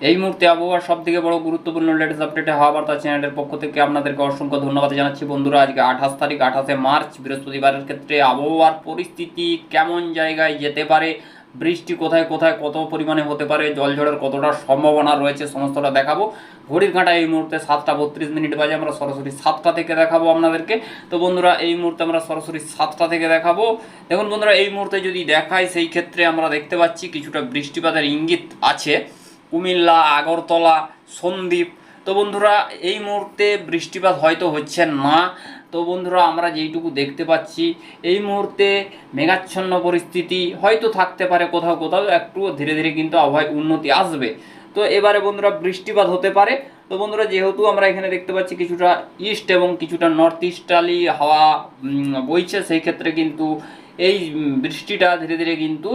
এই মুহূর্তে আবহাওয়ার সব থেকে বড় গুরুত্বপূর্ণ লেটেস্ট আপডেটে হাওয়া বার্তা চ্যানেলের পক্ষ থেকে আপনাদেরকে অসংখ্য ধন্যবাদ জানাচ্ছি। বন্ধুরা, আজকে আঠাশ তারিখ, আঠাশে মার্চ, বৃহস্পতিবারের ক্ষেত্রে আবহাওয়ার পরিস্থিতি কেমন জায়গায় যেতে পারে? বৃষ্টি কোথায় কোথায়, কত পরিমাণে হতে পারে? জলঝড়ের কতটা সম্ভাবনা রয়েছে? সমস্তটা দেখাবো। ঘড়ির কাঁটা এই মুহূর্তে সাতটা বত্রিশ মিনিট বাজে। আমরা সরাসরি সাতটা থেকে দেখাবো আপনাদেরকে। তো বন্ধুরা, এই মুহূর্তে আমরা সরাসরি সাতটা থেকে দেখাবো। দেখুন বন্ধুরা, এই মুহূর্তে যদি দেখাই সেই ক্ষেত্রে আমরা দেখতে পাচ্ছি কিছুটা বৃষ্টিপাতের ইঙ্গিত আছে। কুমিল্লা, আগরতলা, সন্দ্বীপ। তো বন্ধুরা, এই মুহূর্তে বৃষ্টিপাত হয়তো হচ্ছে না। তো বন্ধুরা, আমরা যেইটুকু দেখতে পাচ্ছি, এই মুহূর্তে মেঘাচ্ছন্ন পরিস্থিতি হয়তো থাকতে পারে কোথাও কোথাও, একটু ধীরে ধীরে কিন্তু আবহাওয়ায় উন্নতি আসবে। তো এবারে বন্ধুরা, বৃষ্টিপাত হতে পারে। তো বন্ধুরা, যেহেতু আমরা এখানে দেখতে পাচ্ছি কিছুটা ইস্ট এবং কিছুটা নর্থ ইস্টালি হাওয়া বইছে, সেই ক্ষেত্রে কিন্তু এই বৃষ্টিটা ধীরে ধীরে কিন্তু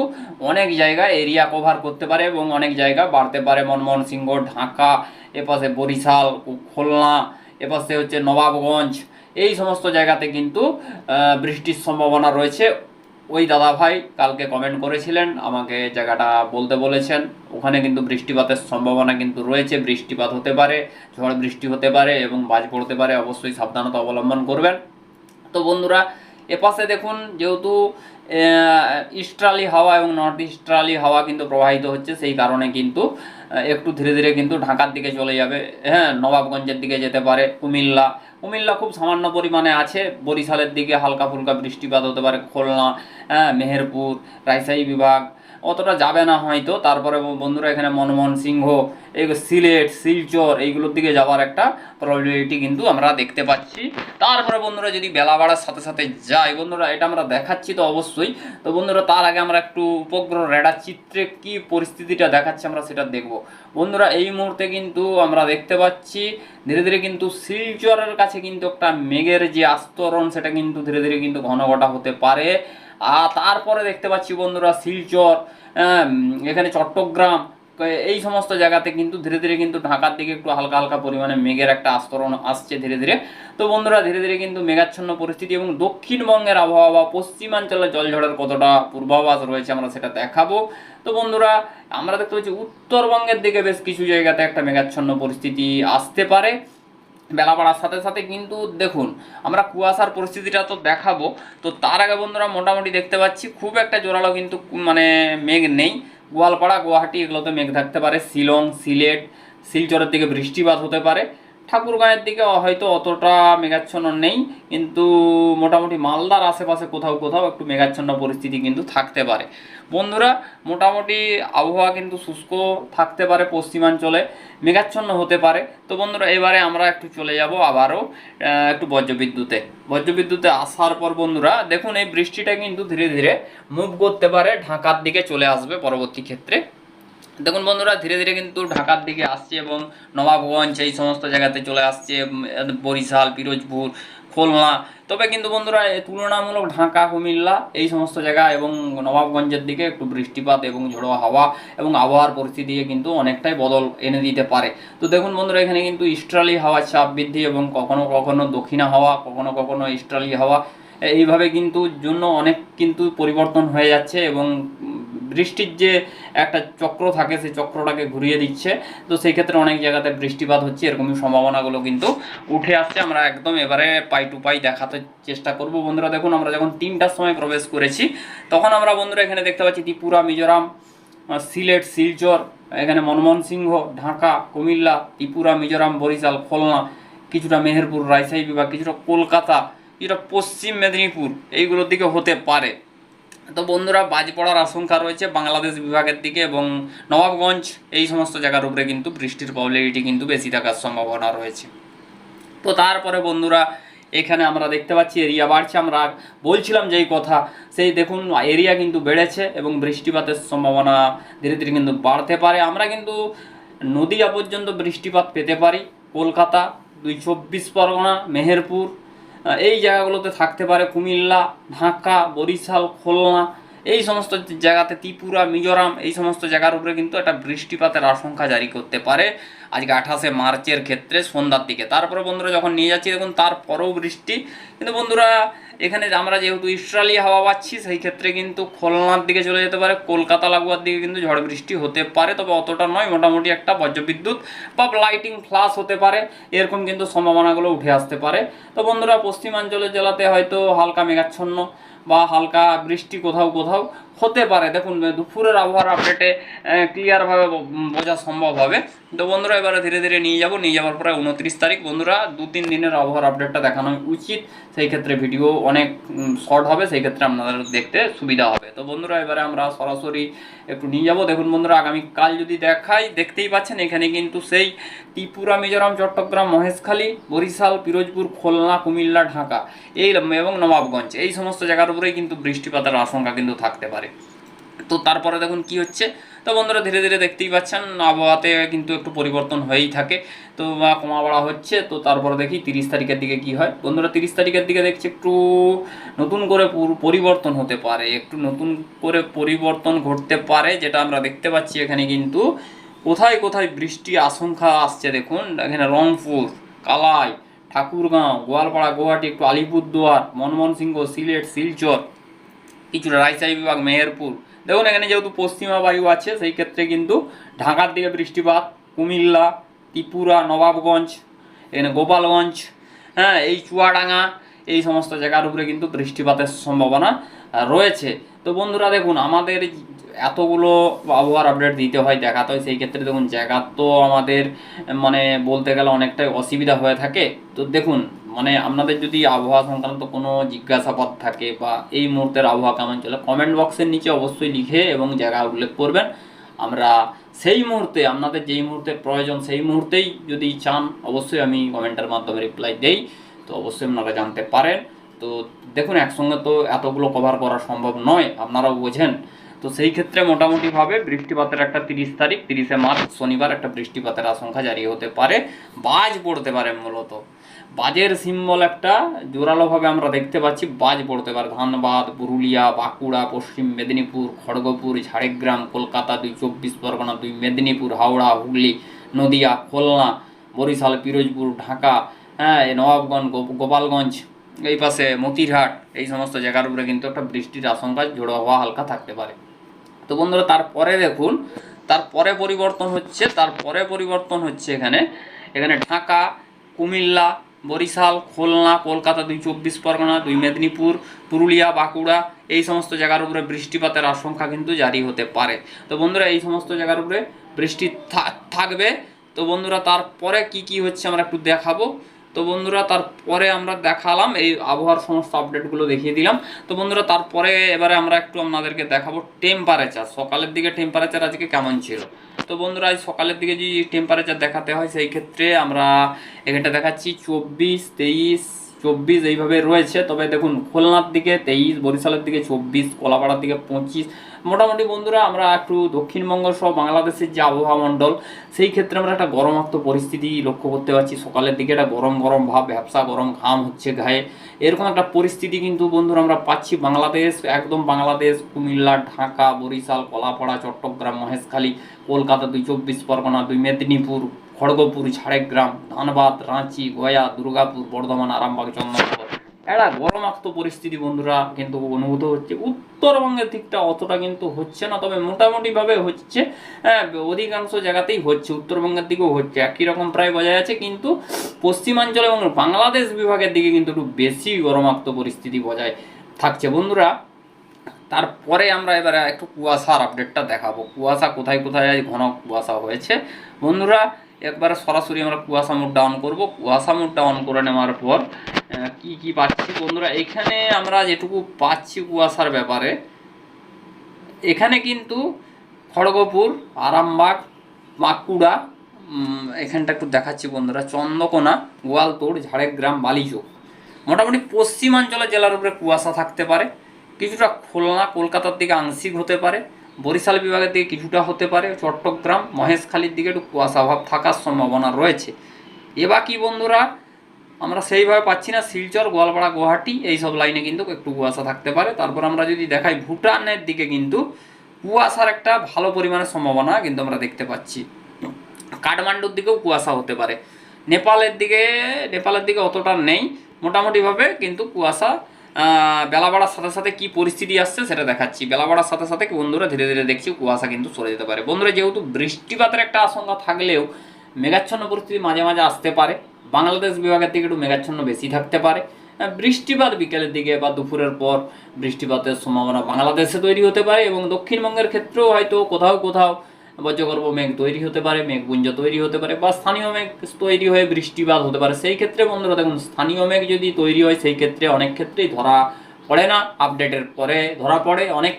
অনেক জায়গায় এরিয়া কভার করতে পারে এবং অনেক জায়গা বাড়তে পারে। মনমোহন সিংহ ঢাকা, এপাশে বরিশাল, খুলনা, এপাশে হচ্ছে নবাবগঞ্জ। এই সমস্ত জায়গাতে কিন্তু বৃষ্টির সম্ভাবনা রয়েছে। ওই দাদা ভাই কালকে কমেন্ট করেছিলেন, আমাকে জায়গাটা বলতে বলেছেন। ওখানে কিন্তু বৃষ্টিপাতের সম্ভাবনা কিন্তু রয়েছে। বৃষ্টিপাত হতে পারে, ঝড় বৃষ্টি হতে পারে এবং বাজ পড়তে পারে। অবশ্যই সাবধানতা অবলম্বন করবেন। তো বন্ধুরা এপাশে দেখুন যেহেতু ইস্ট্রালি হাওয়া এবং নর্থ ইস্ট্রালি হাওয়া কিন্তু প্রবাহিত হচ্ছে, সেই কারণে কিন্তু একটু ধীরে ধীরে কিন্তু ঢাকার দিকে চলে যাবে। হ্যাঁ নবাবগঞ্জের দিকে যেতে পারে, কুমিল্লা। কুমিল্লা খুব সামান্য পরিমাণে আছে, বরিশালের দিকে হালকা ফুলকা বৃষ্টিপাত হতে পারে, খুলনা হ্যাঁ মেহেরপুর, রাজশাহী বিভাগ অতটা যাবে না হয়তো। তারপরে বন্ধুরা এখানে মনমোহন সিংহ, এই সিলেট, শিলচর, এইগুলোর দিকে যাওয়ার একটা প্রবাবিলিটি কিন্তু আমরা দেখতে পাচ্ছি। তারপরে বন্ধুরা যদি বেলা বাড়ার সাথে সাথে যাই, বন্ধুরা এটা আমরা দেখাচ্ছি তো অবশ্যই। তো বন্ধুরা তার আগে আমরা একটু উপগ্রহ রেডার চিত্রে কি পরিস্থিতিটা দেখাচ্ছে আমরা সেটা দেখব। বন্ধুরা এই মুহূর্তে কিন্তু আমরা দেখতে পাচ্ছি, ধীরে ধীরে কিন্তু শিলচরের কাছে কিন্তু একটা মেঘের যে আস্তরণ, সেটা কিন্তু ধীরে ধীরে কিন্তু ঘন ঘটা হতে পারে। আর তারপরে দেখতে পাচ্ছি বন্ধুরা শিলচর এখানে চট্টগ্রাম এই সমস্ত জায়গাতে কিন্তু ধীরে ধীরে কিন্তু ঢাকার দিকে একটু হালকা হালকা পরিমাণে মেঘের একটা আস্তরণ আসছে ধীরে ধীরে। তো বন্ধুরা ধীরে ধীরে কিন্তু মেঘাচ্ছন্ন পরিস্থিতি এবং দক্ষিণবঙ্গের আবহাওয়া বা পশ্চিমাঞ্চলে জলঝড়ের কতটা পূর্বাভাস রয়েছে আমরা সেটা দেখাবো। তো বন্ধুরা আমরা দেখতে পাচ্ছি উত্তরবঙ্গের দিকে বেশ কিছু জায়গাতে একটা মেঘাচ্ছন্ন পরিস্থিতি আসতে পারে। বেলা বাড়ার সাথে সাথে কিন্তু দেখুন, আমরা কুয়াশার পরিস্থিতিটা তো দেখাবো। তো তার আগে বন্ধুরা মোটামুটি দেখতে পাচ্ছি, খুব একটা জোরালো কিন্তু মানে মেঘ নেই। গোয়ালপাড়া, গুয়াহাটি এগুলোতে মেঘ থাকতে পারে। শিলং, সিলেট, শিলচরের দিকে বৃষ্টিপাত হতে পারে। ঠাকুরগাঁয়ের দিকে হয়তো অতটা মেঘাচ্ছন্ন নেই, কিন্তু মোটামুটি মালদার আশেপাশে কোথাও কোথাও একটু মেঘাচ্ছন্ন পরিস্থিতি কিন্তু থাকতে পারে। বন্ধুরা, মোটামুটি আবহাওয়া কিন্তু শুষ্ক থাকতে পারে পশ্চিমাঞ্চলে, মেঘাচ্ছন্ন হতে পারে। তো বন্ধুরা, এবারে আমরা একটু চলে যাব আবারও একটু বজ্রবিদ্যুতে। বজ্রবিদ্যুতে আসার পর বন্ধুরা, দেখুন এই বৃষ্টিটা কিন্তু ধীরে ধীরে মুভ করতে পারে, ঢাকার দিকে চলে আসবে পরবর্তী ক্ষেত্রে। দেখুন বন্ধুরা, ধীরে ধীরে কিন্তু ঢাকার দিকে আসছে এবং নবাবগঞ্জ, এই সমস্ত জায়গাতে চলে আসছে বরিশাল, পিরোজপুর, খুলনা। তবে কিন্তু বন্ধুরা তুলনামূলক ঢাকা, কুমিল্লা, এই সমস্ত জায়গা এবং নবাবগঞ্জের দিকে একটু বৃষ্টিপাত এবং ঝোড়ো হাওয়া এবং আবহাওয়ার পরিস্থিতি কিন্তু অনেকটাই বদল এনে দিতে পারে। তো দেখুন বন্ধুরা, এখানে কিন্তু ইস্ট্রালি হাওয়ার চাপ বৃদ্ধি এবং কখনো কখনো দক্ষিণা হাওয়া, কখনো কখনো ইস্ট্রালি হাওয়া এইভাবে কিন্তু জন্য অনেক কিন্তু পরিবর্তন হয়ে যাচ্ছে এবং বৃষ্টির যে একটা চক্র থাকে, সেই চক্রটাকে ঘুরিয়ে দিচ্ছে। তো সেই ক্ষেত্রে অনেক জায়গাতে বৃষ্টিপাত হচ্ছে, এরকমই সম্ভাবনাগুলো কিন্তু উঠে আসছে। আমরা একদম এবারে পাই টু পাই দেখাতে চেষ্টা করব। বন্ধুরা, দেখুন, আমরা যখন তিনটার সময় প্রবেশ করেছি, তখন আমরা বন্ধুরা এখানে দেখতে পাচ্ছি ত্রিপুরা, মিজোরাম সিলেট, শিলচর, এখানে মনমোহন সিংহ, ঢাকা, কুমিল্লা, ত্রিপুরা, মিজোরাম, বরিশাল, খুলনা, কিছুটা মেহেরপুর, রাজশাহী বিভাগ, কিছুটা কলকাতা, কিছুটা পশ্চিম মেদিনীপুর, এইগুলোর দিকে হতে পারে। তো বন্ধুরা, বাজ পড়ার আশঙ্কা রয়েছে বাংলাদেশ বিভাগের দিকে এবং নবাবগঞ্জ, এই সমস্ত জায়গার উপরে কিন্তু বৃষ্টির প্রবলিটি কিন্তু বেশি থাকার সম্ভাবনা রয়েছে। তো তারপরে বন্ধুরা, এখানে আমরা দেখতে পাচ্ছি এরিয়া বাড়ছে। আমরা বলছিলাম যেই কথা, সেই দেখুন এরিয়া কিন্তু বেড়েছে এবং বৃষ্টিপাতের সম্ভাবনা ধীরে ধীরে কিন্তু বাড়তে পারে। আমরা কিন্তু নদীয়া পর্যন্ত বৃষ্টিপাত পেতে পারি। কলকাতা, দুই চব্বিশ পরগনা, মেহেরপুর এই জায়গাগুলোতে থাকতে পারে কুমিল্লা, ঢাকা, বরিশাল, খুলনা। এই সমস্ত জায়গাতে ত্রিপুরা, মিজোরাম, এই সমস্ত জায়গার উপরে কিন্তু একটা বৃষ্টিপাতের আশঙ্কা জারি করতে পারে। আজকে আঠাশে মার্চের ক্ষেত্রে সন্ধ্যার দিকে। তারপরে বন্ধুরা যখন নিয়ে যাচ্ছি, দেখুন তারপরেও বৃষ্টি। কিন্তু বন্ধুরা, এখানে আমরা যেহেতু ইস্ট্রালি হাওয়া পাচ্ছি, সেই ক্ষেত্রে কিন্তু খুলনার দিকে চলে যেতে পারে, কলকাতা লাগোয়ার দিকে কিন্তু ঝড় বৃষ্টি হতে পারে। তবে অতটা নয়, মোটামুটি একটা বজ্রবিদ্যুৎ বা লাইটিং ফ্লাশ হতে পারে। এরকম কিন্তু সম্ভাবনাগুলো উঠে আসতে পারে। তো বন্ধুরা, পশ্চিমাঞ্চলের জেলাতে হয়তো হালকা মেঘাচ্ছন্ন বা হালকা বৃষ্টি কোথাও কোথাও। হতে পারে। দেখুন দুপুরের আবহাওয়ার আপডেটে ক্লিয়ারভাবে বোঝা সম্ভব হবে। তো বন্ধুরা, এবারে ধীরে ধীরে নিয়ে যাব। নিয়ে যাওয়ার পরে উনত্রিশ তারিখ। বন্ধুরা, দু তিন দিনের আবহাওয়ার আপডেটটা দেখানো উচিত। সেই ক্ষেত্রে ভিডিও অনেক শর্ট হবে। সেই ক্ষেত্রে আপনাদের দেখতে সুবিধা হবে। তো বন্ধুরা, এবারে আমরা সরাসরি একটু নিয়ে যাব। দেখুন বন্ধুরা, আগামীকাল যদি দেখাই, দেখতেই পাচ্ছেন, এখানে কিন্তু সেই ত্রিপুরা, মিজোরাম, চট্টগ্রাম, মহেশখালী, বরিশাল, পিরোজপুর, খুলনা, কুমিল্লা, ঢাকা, এই এবং নবাবগঞ্জ, এই সমস্ত জায়গার উপরেই কিন্তু বৃষ্টিপাতের আশঙ্কা কিন্তু থাকতে পারে। তো তারপরে দেখুন কি হচ্ছে। তো বন্ধুরা ধীরে ধীরে দেখতেই পাচ্ছেন, আবহাওয়াতে কিন্তু একটু পরিবর্তন হয়েই থাকে। তো কমা বাড়া হচ্ছে, তো তারপরে দেখি তিরিশ তারিখের দিকে কি হয়। বন্ধুরা তিরিশ তারিখের দিকে দেখছি একটু নতুন করে পরিবর্তন হতে পারে, একটু নতুন করে পরিবর্তন ঘটতে পারে, যেটা আমরা দেখতে পাচ্ছি এখানে কিন্তু। কোথায় কোথায় বৃষ্টি আশঙ্কা আসছে দেখুন, এখানে রংপুর, কালাই, ঠাকুরগাঁও, গোয়ালপাড়া, গুয়াহাটি, একটু আলিপুরদুয়ার, মনমোহন সিংহ, সিলেট, শিলচর কিছুটা রাজশাহী বিভাগ, মেহেরপুর। দেখুন, এখানে যেহেতু পশ্চিমা বায়ু আছে, সেই ক্ষেত্রে কিন্তু ঢাকার দিকে বৃষ্টিপাত কুমিল্লা, ত্রিপুরা, নবাবগঞ্জ, এখানে গোপালগঞ্জ হ্যাঁ এই চুয়াডাঙ্গা, এই সমস্ত জায়গার উপরে কিন্তু বৃষ্টিপাতের সম্ভাবনা রয়েছে। তো বন্ধুরা, দেখুন, আমাদের এতগুলো আবহাওয়ার আপডেট দিতে হয় দেখাতে হয়, সেই ক্ষেত্রে দেখুন, জায়গা তো আমাদের মানে বলতে গেলে অনেকটাই অসুবিধা হয়ে থাকে। তো দেখুন মানে আপনাদের যদি আবহাওয়া সংক্রান্ত কোনো জিজ্ঞাসাবাদ থাকে বা এই মুহূর্তের আবহাওয়া কেমন চলে কমেন্ট বক্সের নিচে অবশ্যই লিখে এবং জায়গা উল্লেখ করবেন। আমরা সেই মুহূর্তে, আপনাদের যেই মুহূর্তে প্রয়োজন সেই মুহূর্তেই যদি চান, অবশ্যই আমি কমেন্টের মাধ্যমে রিপ্লাই দেই। তো অবশ্যই আপনারা জানতে পারেন। তো দেখুন, একসঙ্গে তো এতগুলো কভার করা সম্ভব নয়, আপনারাও বোঝেন। তো সেই ক্ষেত্রে মোটামুটিভাবে বৃষ্টিপাতের একটা তিরিশ তারিখ, তিরিশে মার্চ, শনিবার একটা বৃষ্টিপাতের আশঙ্কা জারি হতে পারে, বাজ পড়তে পারে মূলত। বাজের সিম্বল একটা, জোরালোভাবে আমরা দেখতে পাচ্ছি, বাজ পড়তে পারে। ধানবাদ, পুরুলিয়া, বাঁকুড়া, পশ্চিম মেদিনীপুর, খড়গপুর, ঝাড়গ্রাম, কলকাতা, দুই চব্বিশ পরগনা, দুই মেদিনীপুর, হাওড়া, হুগলি, নদিয়া, খুলনা, বরিশাল, পিরোজপুর, ঢাকা হ্যাঁ নবাবগঞ্জ গোপালগঞ্জ, এই পাশে মতিরহাট, এই সমস্ত জায়গার উপরে কিন্তু একটা বৃষ্টির আশঙ্কা ঝোড়ো হওয়া হালকা থাকতে পারে। তো বন্ধুরা, তারপরে দেখুন, তারপরে পরিবর্তন হচ্ছে, তারপরে পরিবর্তন হচ্ছে এখানে এখানে ঢাকা, কুমিল্লা বরিশাল, খুলনা, কলকাতা, দুই চব্বিশ পরগনা, দুই মেদিনীপুর, পুরুলিয়া, বাঁকুড়া, এই সমস্ত জায়গার উপরে বৃষ্টিপাতের আশঙ্কা কিন্তু জারি হতে পারে। তো বন্ধুরা, এই সমস্ত জায়গার উপরে বৃষ্টি থাকবে। তো বন্ধুরা, তারপরে কি কি হচ্ছে আমরা একটু দেখাবো। তো বন্ধুরা, তারপরে আমরা দেখালাম এই আবহাওয়ার সমস্ত আপডেটগুলো দেখিয়ে দিলাম। তো বন্ধুরা, তারপরে এবারে আমরা একটু আপনাদেরকে দেখাবো টেম্পারেচার সকালের দিকে টেম্পারেচার আজকে কেমন ছিল? তো বন্ধুরা সকালের দিকে যদি টেম্পারেচার দেখাতে হয়, সেই ক্ষেত্রে আমরা এখানটা দেখাচ্ছি চব্বিশ, তেইশ, চব্বিশ এইভাবে রয়েছে। তবে দেখুন, খুলনার দিকে তেইশ, বরিশালের দিকে চব্বিশ, কলাপাড়ার দিকে পঁচিশ মোটামুটি বন্ধুরা, আমরা একটু দক্ষিণবঙ্গ সহ বাংলাদেশের যে আবহাওয়া মণ্ডল, সেই ক্ষেত্রে আমরা একটা গরমাক্ত পরিস্থিতি লক্ষ্য করতে পারছি। সকালের দিকে একটা গরম গরম ভাব, ব্যবসা গরম ঘাম হচ্ছে গায়ে। এরকম একটা পরিস্থিতি কিন্তু বন্ধুরা আমরা পাচ্ছি বাংলাদেশ, একদম বাংলাদেশ, কুমিল্লা, ঢাকা, বরিশাল, কলাপাড়া, চট্টগ্রাম, মহেশখালী, কলকাতা দুই চব্বিশ পরগনা, দুই মেদিনীপুর, খড়গপুর, ঝাড়গ্রাম, ধানবাদ, রাঁচি, গয়া, দুর্গাপুর, বর্ধমান, আরামবাগ চন্দ্রনগর একটা গরমাক্ত পরিস্থিতি বন্ধুরা কিন্তু অনুভূত হচ্ছে। উত্তরবঙ্গের দিকটা অতটা কিন্তু হচ্ছে না, তবে মোটামুটিভাবে হচ্ছে হ্যাঁ অধিকাংশ জায়গাতেই হচ্ছে, উত্তরবঙ্গের দিকেও হচ্ছে। একই রকম প্রায় বজায় আছে, কিন্তু পশ্চিমাঞ্চল এবং বাংলাদেশ বিভাগের দিকে কিন্তু একটু বেশি গরমাক্ত পরিস্থিতি বজায় থাকছে। বন্ধুরা, তারপরে আমরা এবারে একটু কুয়াশার আপডেটটা দেখাবো। কুয়াশা কোথায় কোথায় ঘন কুয়াশা হয়েছে? বন্ধুরা, একবারে সরাসরি আমরা কুয়াশা মোডটা অন করব। কুয়াশা মোডটা অন করে নেওয়ার পর কি কি পাচ্ছি? বন্ধুরা, এখানে আমরা যেটুকু পাচ্ছি কুয়াশার ব্যাপারে, এখানে কিন্তু খড়গপুর, আরামবাগ, বাঁকুড়া এখানটা একটু দেখাচ্ছি বন্ধুরা, চন্দ্রকোনা গোয়ালতোড় ঝাড়গ্রাম, বালিচোক। মোটামুটি পশ্চিমাঞ্চলের জেলার উপরে কুয়াশা থাকতে পারে, কিছুটা খুলনা, কলকাতার দিকে আংশিক হতে পারে, বরিশাল বিভাগের দিকে কিছুটা হতে পারে, চট্টগ্রাম, মহেশখালীর দিকে একটু কুয়াশা ভাব থাকার সম্ভাবনা রয়েছে। এবার কি বন্ধুরা আমরা সেইভাবে পাচ্ছি না, শিলচর, গোয়ালপাড়া, গুয়াহাটি এই সব লাইনে কিন্তু একটু কুয়াশা থাকতে পারে। তারপর আমরা যদি দেখাই ভুটানের দিকে কিন্তু কুয়াশার একটা ভালো পরিমাণের সম্ভাবনা কিন্তু আমরা দেখতে পাচ্ছি। কাঠমান্ডুর দিকেও কুয়াশা হতে পারে। নেপালের দিকে নেপালের দিকে অতটা নেই। মোটামুটিভাবে কিন্তু কুয়াশা বেলা বাড়ার সাথে সাথে কি পরিস্থিতি আসছে সেটা দেখাচ্ছি। বেলা বাড়ার সাথে সাথে বন্ধুরা ধীরে ধীরে দেখছি কুয়াশা কিন্তু সরে যেতে পারে। বন্ধুরা, যেহেতু বৃষ্টিপাতের একটা আশঙ্কা থাকলেও মেঘাচ্ছন্ন পরিস্থিতি মাঝে মাঝে আসতে পারে। বাংলাদেশ বিভাগের থেকে একটু মেঘাচ্ছন্ন বেশি থাকতে পারে। বৃষ্টিপাত বিকেলের দিকে বা দুপুরের পর বৃষ্টিপাতের সম্ভাবনা বাংলাদেশে তৈরি হতে পারে এবং দক্ষিণবঙ্গের ক্ষেত্রেও হয়তো কোথাও কোথাও বজ্রগর্ভ মেঘ তৈরি হতে পারে, মেঘপুঞ্জ তৈরি হতে পারে বা স্থানীয় মেঘ তৈরি হয়ে বৃষ্টিপাত হতে পারে। সেই ক্ষেত্রে বন্ধুরা দেখুন, স্থানীয় মেঘ যদি তৈরি হয়, সেই ক্ষেত্রে অনেক ক্ষেত্রেই ধরা পড়ে না। আপডেটের পরে ধরা পড়ে, অনেক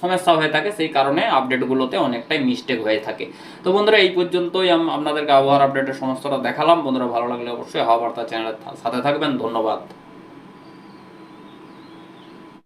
সমস্যা হয়ে থাকে, সেই কারণে আপডেটগুলোতে অনেকটাই মিস্টেক হয়ে থাকে। তো বন্ধুরা, এই পর্যন্তই আপনাদেরকে আবহাওয়ার আপডেটের সমস্যাটা দেখালাম। বন্ধুরা, ভালো লাগলে অবশ্যই হাওয়া বার্তা চ্যানেলের সাথে থাকবেন। ধন্যবাদ।